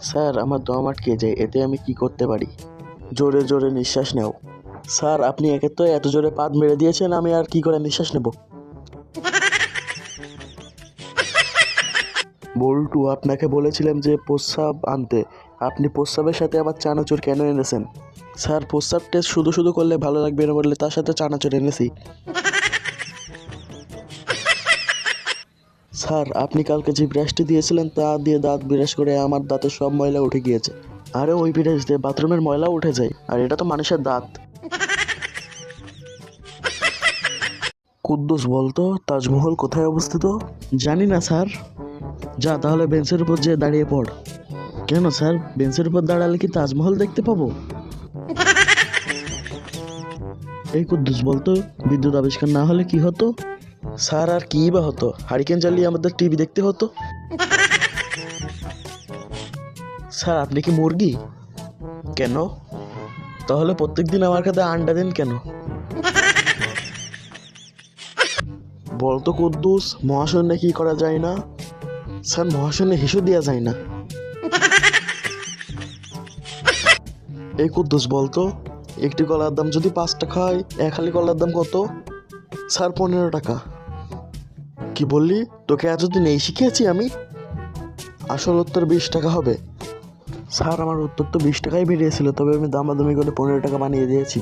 Sir, আমার দম আটকে যায়, এতে আমি কি করতে পারি? জোরে জোরে নিঃশ্বাস নেও। স্যার, আপনি একে তো এত জোরে পাত মেরে দিয়েছেন, আমি আর কি করে নিঃশ্বাস নেব? বল্টু, আপনাকে বলেছিলাম যে প্রস্রাব আনতে। আপনি প্রস্রাবের সাথে আবার চানাচুর কেন এনেছেন? স্যার প্রস্রাব টেস্ট শুধু শুধু করলে ভালো লাগবে না বললে তার সাথে চানাচুর এনেছি। স্যার, আপনি কালকে যে ব্রাশটি দিয়েছিলেন তা দিয়ে দাঁত বিরাজ করে আমার দাঁতের সব ময়লা উঠে গিয়েছে। আরে ওই ব্রাশ দিয়ে বাথরুমের ময়লা উঠে যায়, আর এটা তো মানুষের দাঁত। কুদ্দুস বলতো, তাজমহল কোথায় অবস্থিত? জানি না, স্যার। যা, তাহলে বেঞ্চের উপর যেয়ে দাঁড়িয়ে পড়। কেন, স্যার? বেঞ্চের উপর দাঁড়ালে কি তাজমহল দেখতে পাবো? এই কুদ্দুস বলতো, বিদ্যুৎ আবিষ্কার না হলে কি হতো? স্যার, আর কি বা হতো? হারিকেন জ্বালিয়ে আমাদের টিভি দেখতে হতো? স্যার, আপনি কি মুরগি? কেন? তাহলে প্রত্যেক দিন আমার কাছে আন্ডা দেন কেন? বলতো কুদ্দুস, মহাশূন্যে কি করা যায় না? স্যার, মহাশূন্যে হিসু দেওয়া যায় না। এই কুদ্দুস বলতো, একটি কলার দাম যদি পাঁচ টাকা হয় এক হালি কলার দাম কত? স্যার, পনেরো টাকা। কি বললি? তোকে এতদিন এই শিখিয়েছি আমি। আসল উত্তর বিশ টাকা হবে। স্যার, আমার উত্তর তো বিশ টাকাই বেরিয়েছিল, তবে আমি দামাদামি করে পনেরো টাকা বানিয়ে দিয়েছি।